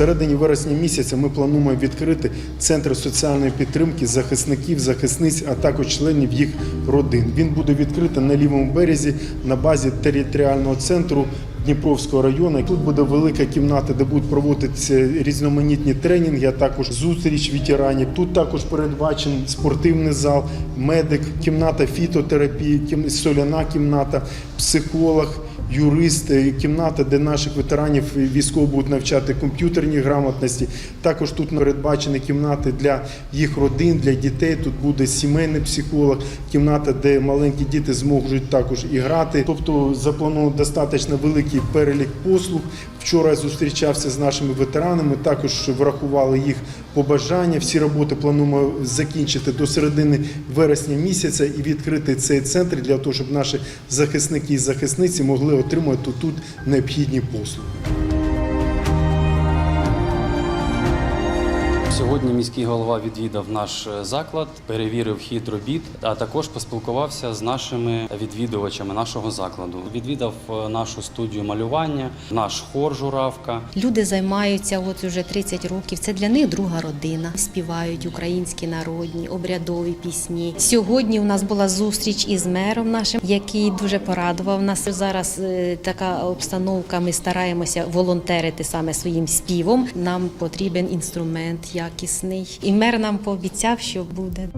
середині вересня місяця ми плануємо відкрити центр соціальної підтримки захисників, захисниць, а також членів їх родин. Він буде відкритий на лівому березі на базі територіального центру. Дніпровського району тут буде велика кімната, де будуть проводитися різноманітні тренінги, а також зустріч ветеранів. Тут також передбачений спортивний зал, медик, кімната фітотерапії, соляна кімната, психолог юрист, кімната, де наших ветеранів військово будуть навчати комп'ютерній грамотності. Також тут передбачені кімнати для їх родин, для дітей. Тут буде сімейний психолог, кімната, де маленькі діти зможуть також і грати. Тобто заплановано достатньо великий перелік послуг. Вчора зустрічався з нашими ветеранами, також врахували їх побажання. Всі роботи плануємо закінчити до середини вересня місяця і відкрити цей центр для того, щоб наші захисники і захисниці могли отримати тут необхідні послуги. Сьогодні міський голова відвідав наш е, заклад, перевірив хід робіт, а також поспілкувався з нашими відвідувачами нашого закладу. Відвідав е, нашу студію малювання, наш хор журавка. Люди займаються от уже 30 років. Це для них друга родина. Співають українські народні обрядові пісні. Сьогодні у нас була зустріч із мером нашим, який дуже порадував нас. Зараз е, така обстановка. Ми стараємося волонтерити саме своїм співом. Нам потрібен інструмент якісний, і мер нам пообіцяв, що буде.